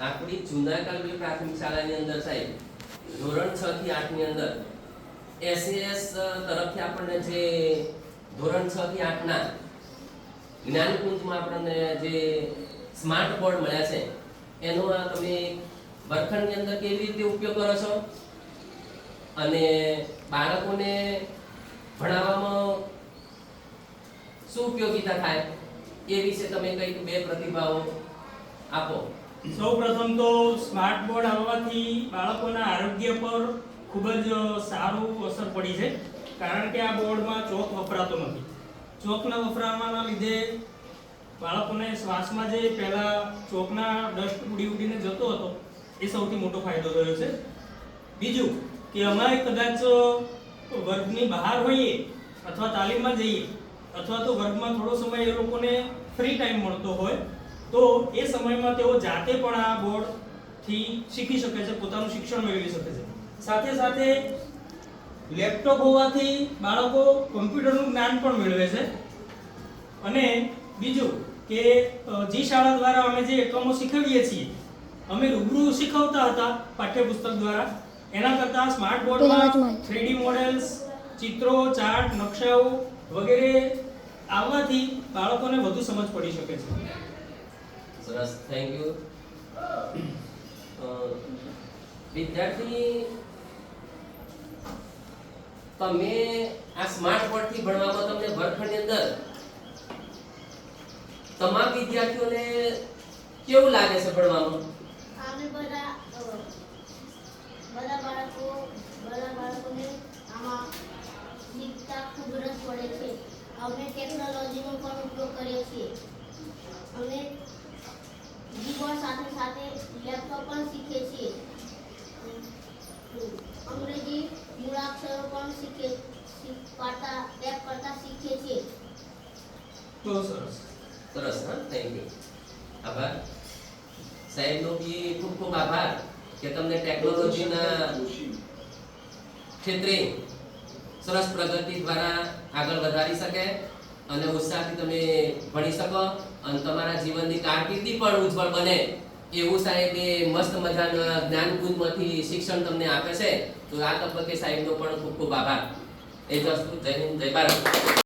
આપણી જૂના પ્રાથમિક શાળાની અંદર સાહેબ, ધોરણ 6 થી 8 ની અંદર એસએસ તરફથી આપણને જે ધોરણ 6 થી 8 ના જ્ઞાનકુંજમાં આપણને જે સ્માર્ટ બોર્ડ મળ્યા છે, એનો તમે વર્ગખંડની અંદર કેવી રીતે ઉપયોગ કરો છો? અને બાળકોને ભણાવવામાં શું ઉપયોગીતા થાય? એ વિશે તમે કંઈક બે પ્રતિભાવો આપો. સૌ પ્રથમ તો સ્માર્ટ બોર્ડ આવવાથી બાળકોના આરોગ્ય પર ખૂબ જ સારું અસર પડી છે. કારણ કે આ બોર્ડમાં ચોક વપરાતો નથી. ચોકના વપરાવાના લીધે બાળકોને શ્વાસમાં જે પહેલાં ચોકના ડસ્ટ ઉડી ઉડીને જતો હતો, એ સૌથી મોટો ફાયદો થયો છે. બીજું કે અમારે કદાચ વર્ગની બહાર હોઈએ અથવા તાલીમમાં જઈએ અથવા તો વર્ગમાં થોડો સમય એ લોકોને ફ્રી ટાઈમ મળતો હોય તો એ સમયમાં તેઓ જાતે પણ આ બોર્ડથી શીખી શકે છે પોતાનું શિક્ષણ મેળવી શકે છે. સાથે સાથે લેપટોપ હોવાથી બાળકો કમ્પ્યુટરનું જ્ઞાન પણ મેળવે છે. અને બીજું કે જી શાળા દ્વારા અમે જે એકમો શીખવીએ છીએ અમે રૂબરૂ શીખવતા હતા પાઠ્યપુસ્તક દ્વારા. એના કરતાં સ્માર્ટ બોર્ડમાં થ્રીડી મોડેલ્સ ચિત્રો ચાર્ટ નકશાઓ વગેરે આવવાથી બાળકોને વધુ સમજ પડી શકે છે. સરસ થેન્ક યુ વિદ્યાર્થી, તમે આ સ્માર્ટ બોર્ડથી ભણવામાં તમને વર્ગખંડની અંદર તમામ વિદ્યાર્થીઓને કેવું લાગે છે ભણવામાં? અમે બધા બધા બાળકો, બધા બાળકોને આમાં શીખતા ખૂબ રસ પડે છે. અમે ટેકનોલોજીનો પણ ઉપયોગ કરીએ છીએ અમે કીબોર્ડ સાથે સાથે લેપટોપ પણ શીખીએ છીએ અંગ્રેજી મૂળાક્ષરો પણ શીખે શીખ- પાડતા ટાઈપ કરતા શીખીએ છીએ તો સરસ. સરસ હા? થેન્ક યુ આભાર. સાહેબનો બી ખૂબ ખૂબ આભાર કે તમને ટેકનોલોજીના ક્ષેત્રે સરસ પ્રગતિ દ્વારા આગળ વધારી શકે અને ઉત્સાહથી તમે ભણી શકો અને તમારા જીવનની કારકિર્દી પણ ઉજ્જવળ બને. એવું સાહેબે મસ્ત મજાના જ્ઞાનકુંજમાંથી શિક્ષણ તમને આપે છે. તો આ તબક્કે સાહેબનો પણ ખૂબ ખૂબ આભાર. એ જ વસ્તુ. જય હિન્દ જય ભારત.